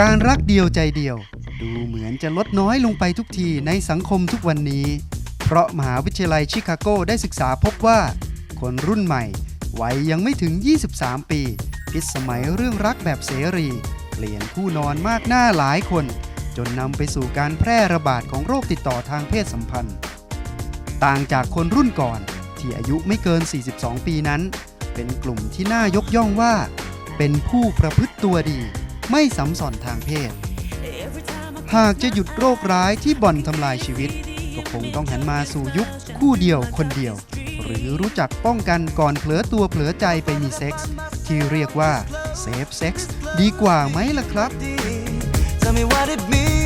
การรักเดียวใจเดียว ดูเหมือนจะลดน้อยลงไปทุกทีในสังคมทุกวันนี้ เพราะมหาวิทยาลัยชิคาโกได้ศึกษาพบว่า คนรุ่นใหม่วัยยังไม่ถึง 23 ปีพิสมัยเรื่องรักแบบเสรี เปลี่ยนคู่นอนมากหน้าหลายคน จนนำไปสู่การแพร่ระบาดของโรคติดต่อทางเพศสัมพันธ์ ต่างจากคนรุ่นก่อน ที่อายุไม่เกิน 42 ปีนั้น เป็นกลุ่มที่น่ายกย่องว่า เป็นผู้ประพฤติตัวดี ไม่สัมสอนทางเพศ หากจะหยุดโรคร้ายที่บ่อนทำลายชีวิต ก็คงต้องหันมาสู่ยุคคู่เดียวคนเดียว หรือรู้จักป้องกันก่อนเผลอตัวเผลอใจไปมีเซ็กส์ที่เรียกว่าเซฟเซ็กส์ดีกว่าไหมล่ะครับ Tell me what it means.